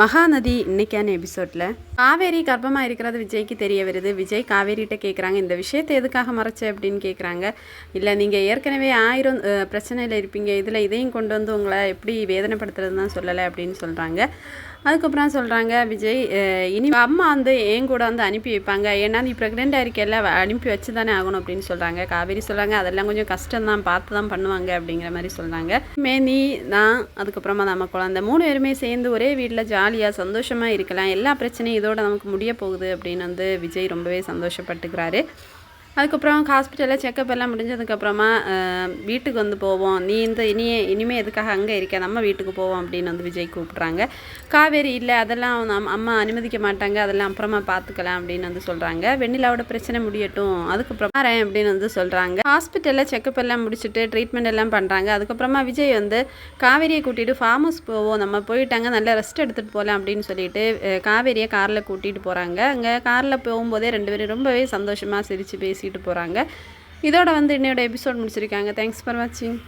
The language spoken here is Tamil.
மகாநதி இன்னைக்கான எபிசோட்ல காவேரி கர்ப்பமாக இருக்கிறது விஜய்க்கு தெரிய வருது. விஜய் காவேரிகிட்ட கேட்குறாங்க இந்த விஷயத்தை எதுக்காக மறைச்ச? அப்படின்னு கேட்குறாங்க இல்லை நீங்கள் ஏற்கனவே ஆயிரம் பிரச்சனையில் இருப்பீங்க. இதில் இதையும் கொண்டு வந்து உங்களை எப்படி வேதனைப்படுத்துறதுன்னு தான் சொல்லலை? அப்படின்னு சொல்கிறாங்க அதுக்கப்புறம் சொல்கிறாங்க விஜய் இனி அம்மா வந்து என் கூட வந்து அனுப்பி வைப்பாங்க. ஏன்னா நீ ப்ரெக்னெண்ட்டாக இருக்கல அனுப்பி வச்சு தானே ஆகணும் அப்படின்னு சொல்கிறாங்க காவேரி சொல்கிறாங்க அதெல்லாம் கொஞ்சம் கஷ்டம் தான். பார்த்து தான் பண்ணுவாங்க அப்படிங்கிற மாதிரி சொல்கிறாங்க மே நீ நான் அதுக்கப்புறமா நம்ம குழந்தை. மூணு பேருமே சேர்ந்து ஒரே வீட்டில் ஜா ஜாலியாக சந்தோஷமாக இருக்கலாம். எல்லா பிரச்சனையும் இதோட நமக்கு முடிய போகுது அப்படின்னு வந்து விஜய் ரொம்பவே சந்தோஷப்பட்டுக்கிறாரு. அதுக்கப்புறம் ஹாஸ்பிட்டலில் செக்கப் எல்லாம் முடிஞ்சதுக்கப்புறமா வீட்டுக்கு வந்து போவோம். நீ இந்த இனியே இனிமேல் எதுக்காக அங்கே இருக்க? நம்ம வீட்டுக்கு போவோம் அப்படின்னு வந்து விஜய் கூப்பிட்றாங்க. காவேரி இல்லை அதெல்லாம் நம் அம்மா அனுமதிக்க மாட்டாங்க. அதெல்லாம் அப்புறமா பார்த்துக்கலாம் அப்படின்னு வந்து சொல்கிறாங்க வெண்ணிலாவோட பிரச்சனை முடியட்டும். அதுக்கப்புறம் வரேன் அப்படின்னு வந்து சொல்கிறாங்க ஹாஸ்பிட்டலில் செக்கப் எல்லாம் முடிச்சுட்டு ட்ரீட்மெண்ட் எல்லாம் பண்ணுறாங்க அதுக்கப்புறமா விஜய் வந்து காவேரியை கூட்டிகிட்டு ஃபார்ம் ஹவுஸ் போவோம். நம்ம போயிட்டாங்க நல்லா ரெஸ்ட் எடுத்துகிட்டு போகலாம் அப்படின்னு சொல்லிட்டு காவேரியை காரில் கூட்டிகிட்டு போகிறாங்க அங்கே காரில் போகும்போதே ரெண்டு பேரும் ரொம்பவே சந்தோஷமாக சிரித்து பேசி பேசிட்டு போகிறாங்க இதோட வந்து என்னோட எபிசோட் முடிச்சிருக்காங்க. தேங்க்ஸ் ஃபார் வாட்சிங்